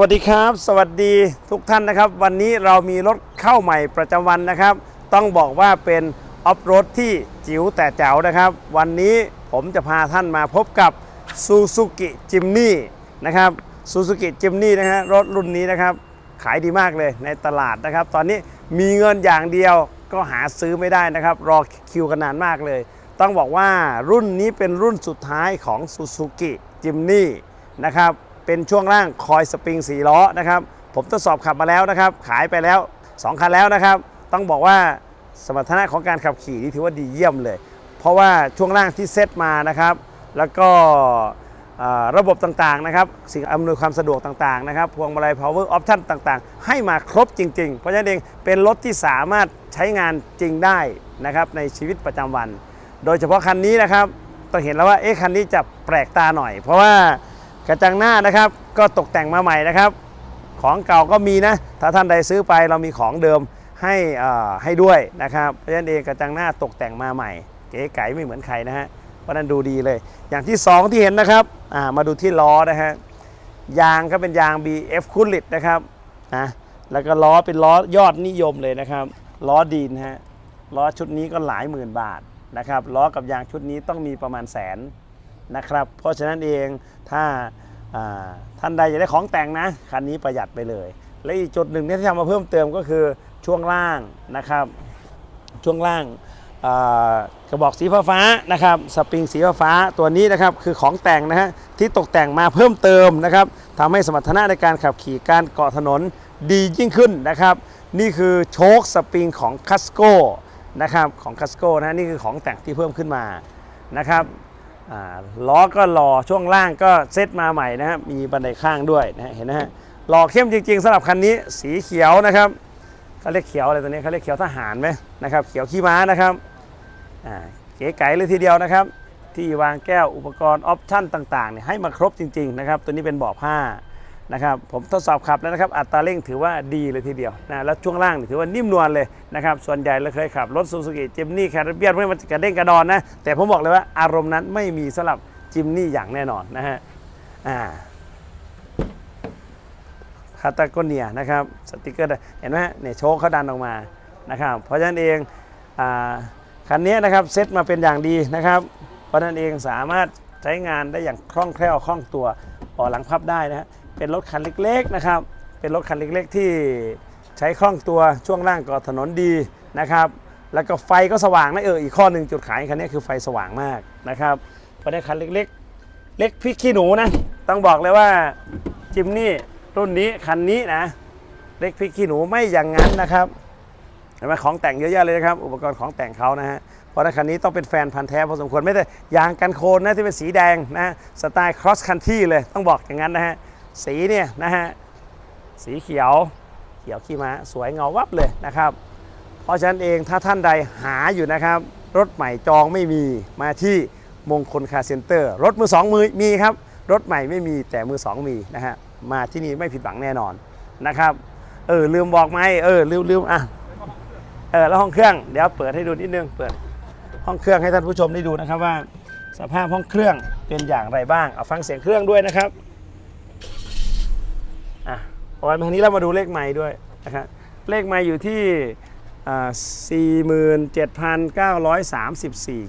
วัสดีครับ สวัสดีทุกท่านนะครับ วันนี้เรามีรถเข้าใหม่ประจำวันนะครับ ต้องบอกว่าเป็นออฟโรดที่จิ๋วแต่แจ๋วนะครับ วันนี้ผมจะพาท่านมาพบกับ Suzuki Jimny นะครับ Suzuki Jimny นะฮะรถรุ่นนี้นะครับ ขายดีมากเลยในตลาดนะครับ ตอนนี้มีเงินอย่างเดียวก็หาซื้อไม่ได้นะครับ รอคิวกันนานมากเลย ต้องบอกว่ารุ่นนี้เป็นรุ่นสุดท้ายของ Suzuki Jimny นะครับ เป็นช่วงล่างคอยสปริงสีล้อนะครับ ผมทดสอบขับมาแล้วนะครับ ขายไปแล้ว 2 คันแล้วนะครับ ต้องบอกว่าสมรรถนะของการขับขี่นี่ถือว่าดีเยี่ยมเลย เพราะว่าช่วงล่างที่เซตมานะครับ แล้วก็ระบบต่างๆนะครับ สิ่งอำนวยความสะดวกต่างๆนะครับ พวงมาลัย power option ต่างๆ ให้มาครบจริง ๆ เพราะฉะนั้นเองเป็นรถที่สามารถใช้งานจริงได้นะครับในชีวิตประจำวัน โดยเฉพาะคันนี้นะครับต้องเห็นแล้วว่าเอ๊ะคันนี้จะแปลกตาหน่อย เพราะว่า กระจังหน้านะครับก็ตกแต่งมาใหม่นะครับ ของเก่าก็มีนะ ถ้าท่านใดซื้อไปเรามีของเดิมให้อ่าให้ด้วยนะครับเพราะฉะนั้นเองกระจังหน้าตกแต่งมาใหม่ เก๋ไก๋ไม่เหมือนใครนะฮะเพราะนั้นดูดีเลย อย่างที่ 2 ที่เห็นนะครับอ่ามาดูที่ล้อนะฮะยางก็เป็นยาง BF คุลิตนะครับนะแล้วก็ล้อเป็นล้อยอดนิยมเลยนะครับ ล้อดีนฮะล้อชุดนี้ก็หลายหมื่นบาทนะครับล้อกับยางชุดนี้ต้องมีประมาณแสน นะครับ เพราะฉะนั้นเองถ้าท่านใดอยากได้ของแต่งนะคันนี้ประหยัดไปเลย และอีกจุดหนึ่งที่ทำมาเพิ่มเติมก็คือช่วงล่างนะครับ ช่วงล่างกระบอกสีฟ้าฟ้านะครับสปริงสีฟ้าฟ้าตัวนี้นะครับคือของแต่งนะฮะที่ตกแต่งมาเพิ่มเติมนะครับทำให้สมรรถนะในการขับขี่การเกาะถนนดียิ่งขึ้นนะครับ นี่คือโชคสปริงของคัสโกนะครับของคัสโกนะนี่คือของแต่งที่เพิ่มขึ้นมานะครับ ล้อก็หล่อช่วงล่างก็เซตมาใหม่นะฮะมีบันไดข้างด้วยนะฮะเห็นนะฮะหล่อเข้มจริงๆสำหรับคันนี้สีเขียวนะครับเขาเรียกเขียวอะไรตัวนี้เขาเรียกเขียวทหารไหมนะครับเขียวขี้ม้านะครับเก๋ไก๋เลยทีเดียวนะครับ ที่วางแก้วอุปกรณ์ออปชั่นต่างๆเนี่ยให้มาครบจริงๆนะครับตัวนี้เป็นเบาะผ้า นะครับผมทดสอบขับแล้วนะครับอัตราเร่งถือว่าดีเลยทีเดียวนะแล้วช่วงล่างถือว่านิ่มนวลเลยนะครับส่วนใหญ่เราเคยขับรถซูซูกิจิมนี่แคริเบียนไม่มันกระเด้งกระดอนนะแต่ผมบอกเลยว่าอารมณ์นั้นไม่มีสำหรับจิมนี่อย่างแน่นอนนะฮะอ่าคาตาโกเนียนะครับสติกเกอร์เห็นไหมเนี่ยโชคเขาดันออกมานะครับเพราะฉะนั้นเองอ่าคันนี้นะครับเซ็ตมาเป็นอย่างดีนะครับ เพราะฉะนั้นเองสามารถใช้งานได้อย่างคล่องแคล่วคล่องตัวเบาะหลังพับได้นะฮะ เป็นรถคันเล็กๆนะครับ เป็นรถคันเล็กๆที่ใช้คล่องตัวช่วงล่างเกาะถนนดีนะครับ แล้วก็ไฟก็สว่างนะเอออีกข้อหนึ่งจุดขายคันนี้คือไฟสว่างมากนะครับเพราะในคันเล็กๆ เล็กพริกขี้หนูนะต้องบอกเลยว่าจิมนี่รุ่นนี้คันนี้นะ เล็กพริกขี้หนูไม่อย่างนั้นนะครับเห็นไหมของแต่งเยอะแยะเลยนะครับ อุปกรณ์ของแต่งเขานะฮะเพราะในคันนี้ต้องเป็นแฟนพันธ์แท้พอสมควรไม่ได้ยางกันโคลนนะที่เป็นสีแดงนะสไตล์ cross country เลยต้องบอกอย่างนั้นนะฮะ สีเนี่ยนะฮะสีเขียวเขียวขี้ม้าสวยเงาวับเลยนะครับ เพราะฉะนั้นเองถ้าท่านใดหาอยู่นะครับ รถใหม่จองไม่มีมาที่มงคลคาร์เซ็นเตอร์ รถมือสองมือมีครับ รถใหม่ไม่มีแต่มือสองมีนะฮะมาที่นี่ไม่ผิดหวังแน่นอนนะครับเออลืมบอกไหมเออลืมลืมอะเออแล้วห้องเครื่องเดี๋ยวเปิดให้ดูนิดนึงเปิดห้องเครื่องให้ท่านผู้ชมได้ดูนะครับว่า สภาพห้องเครื่องเป็นอย่างไรบ้างเอาฟังเสียงเครื่องด้วยนะครับ อะโอ้ยทางนี้เรามาดูเลขไม้ด้วยนะครับเลขไม้อยู่ที่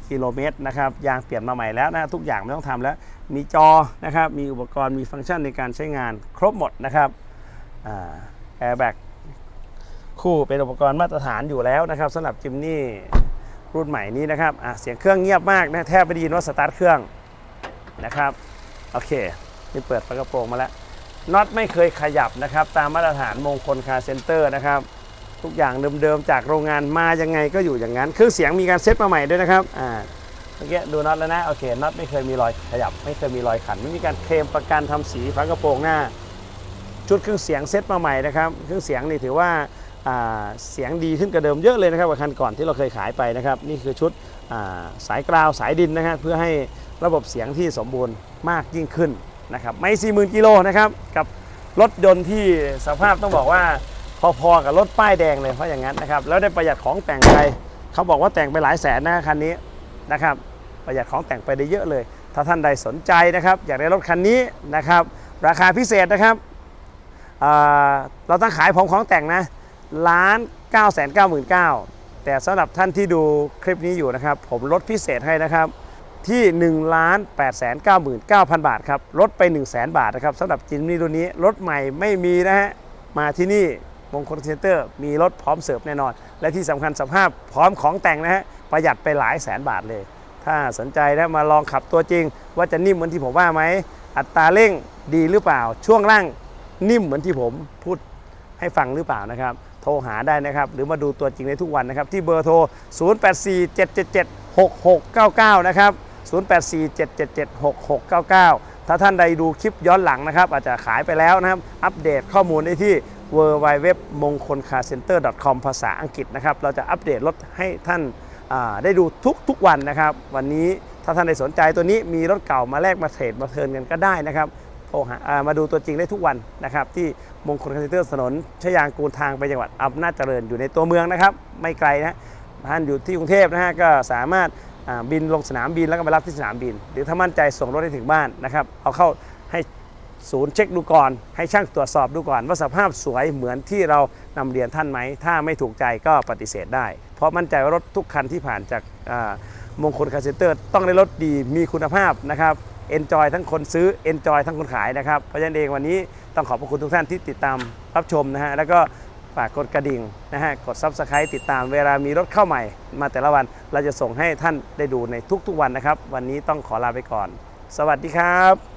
47,934 กิโลเมตรนะครับยางเปลี่ยนมาใหม่แล้วนะทุกอย่างไม่ต้องทำแล้ว มีจอนะครับมีอุปกรณ์มีฟังก์ชันในการใช้งานครบหมดนะครับแอร์แบ็กคู่เป็นอุปกรณ์มาตรฐานอยู่แล้วนะครับสำหรับจิมนี่รุ่นใหม่นี้นะครับเสียงเครื่องเงียบมากนะแทบไม่ได้ยินว่าสตาร์ทเครื่องนะครับโอเคนี่เปิดฝากระโปรงมาแล้ว น็อตไม่เคยขยับนะครับ ตามมาตรฐานมงคลคารเซ็นเตอร์นะครับ ทุกอย่างเดิมๆจากโรงงานมายังไงก็อยู่อย่างนั้น เครื่องเสียงมีการเซ็ตมาใหม่ด้วยนะครับอ่าเมื่อกี้ดูน็อตแล้วนะโอเคน็อตไม่เคยมีรอยขยับ ไม่เคยมีรอยขัน ไม่มีการเคลมประกันทำสีฝากระโปรงหน้า ชุดเครื่องเสียงเซ็ตมาใหม่นะครับเครื่องเสียงนี่ถือว่าเสียงดีขึ้นกว่าเดิมเยอะเลยนะครับกว่าคันก่อนที่เราเคยขายไปนะครับนี่คือชุดสายกราวสายดินนะครับเพื่อให้ระบบเสียงที่สมบูรณ์มากยิ่งขึ้น นะครับไม่ 40,000กิโลนะครับกับรถยนต์ที่สภาพต้องบอกว่าพอๆกับรถป้ายแดงเลยเพราะอย่างนั้นนะครับแล้วได้ประหยัดของแต่งไปเขาบอกว่าแต่งไปหลายแสนนะคันนี้นะครับประหยัดของแต่งไปได้เยอะเลย ถ้าท่านใดสนใจนะครับอยากได้รถคันนี้นะครับราคาพิเศษนะครับเราต้องขายผมของแต่งนะล้าน9 9 9 9 0 0แต่สำหรับท่านที่ดูคลิปนี้อยู่นะครับ ผมลดพิเศษให้นะครับ ที่1ล้าน8 9 9 0 0 บาทครับลดไป 1 0 0 0 0 0 บาทนะครับสำหรับจิมนี่รุ่นนี้รถใหม่ไม่มีนะฮะมาที่นี่มงคลเซ็นเตอร์ มีรถพร้อมเสิร์ฟแน่นอน และที่สำคัญสภาพพร้อมของแต่งนะฮะประหยัดไปหลายแสนบาทเลย ถ้าสนใจนะมาลองขับตัวจริง ว่าจะนิ่มเหมือนที่ผมว่าไหมอัตราเร่งดีหรือเปล่า ช่วงล่างนิ่มเหมือนที่ผมพูดให้ฟังหรือเปล่านะครับ โทรหาได้นะครับ หรือมาดูตัวจริงในทุกวันนะครับ ที่เบอร์โทร 0847776699 นะครับ 0847776699 ถ้าท่านใดดูคลิปย้อนหลังนะครับ อาจจะขายไปแล้วนะครับ อัปเดตข้อมูลได้ที่ w w w m o n k o l c a r c e n t e r c o m ภาษาอังกฤษนะครับ เราจะอัปเดตรถให้ท่านได้ดูทุกทุกวันนะครับ วันนี้ถ้าท่านใดสนใจตัวนี้มีรถเก่ามาแลกมาเทรดมาเทิร์นกันก็ได้นะครับโทรหาอ่ามาดูตัวจริงได้ทุกวันนะครับ ที่มงคลคอนเทนเตอร์ถนนชยางกูลทางไปจังหวัดอำนาจเจริญอยู่ในตัวเมืองนะครับ ไม่ไกลนะท่านอยู่ที่กรุงเทพนะฮะก็สามารถ บินลงสนามบินแล้วก็ไปรับที่สนามบิน หรือถ้ามั่นใจส่งรถให้ถึงบ้านนะครับ เอาเข้าให้ศูนย์เช็คดูก่อน ให้ช่างตรวจสอบดูก่อน ว่าสภาพสวยเหมือนที่เรานำเรียนท่านไหม ถ้าไม่ถูกใจก็ปฏิเสธได้ เพราะมั่นใจว่ารถทุกคันที่ผ่านจากมงคลคาร์เซนเตอร์ ต้องได้รถดีมีคุณภาพนะครับเอนจอยทั้งคนซื้อเอนจอยทั้งคนขายนะครับ เพราะฉะนั้นเองวันนี้ต้องขอบพระคุณทุกท่านที่ติดตามรับชมนะฮะแล้วก็ ฝากกดกระดิ่งนะฮะกดซับสไครต์ติดตามเวลามีรถเข้าใหม่ มาแต่ละวันเราจะส่งให้ท่านได้ดูในทุกๆวันนะครับ วันนี้ต้องขอลาไปก่อน สวัสดีครับ